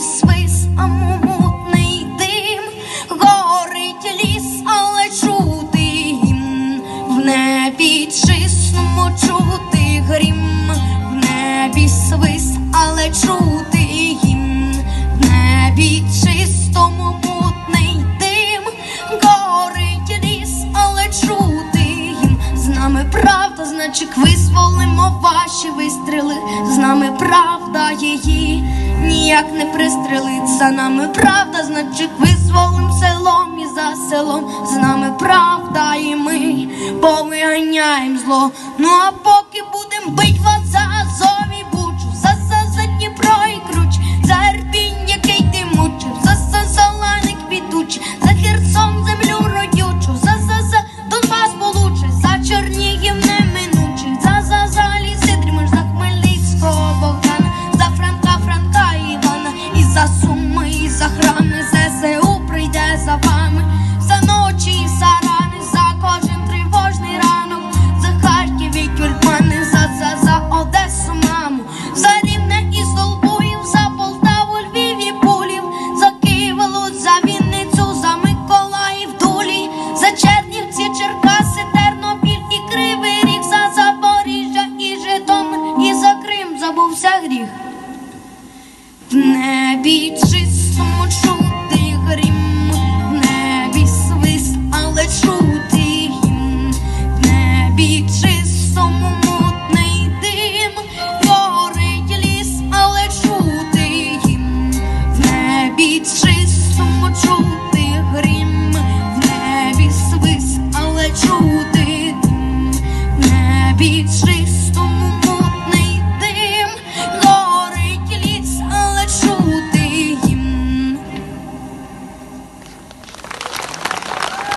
space, I'm on Донеччик визволимо ваші вистріли, з нами правда її ніяк не пристрелить. За нами правда, значить визволим селом і за селом. З нами правда, і ми повиганяємо зло. Ну а поки за Чернівці, Черкаси, Тернопіль і Кривий Ріг, за Запоріжжя і Житомир, і за Крим забувся гріх. В небі чистому чому.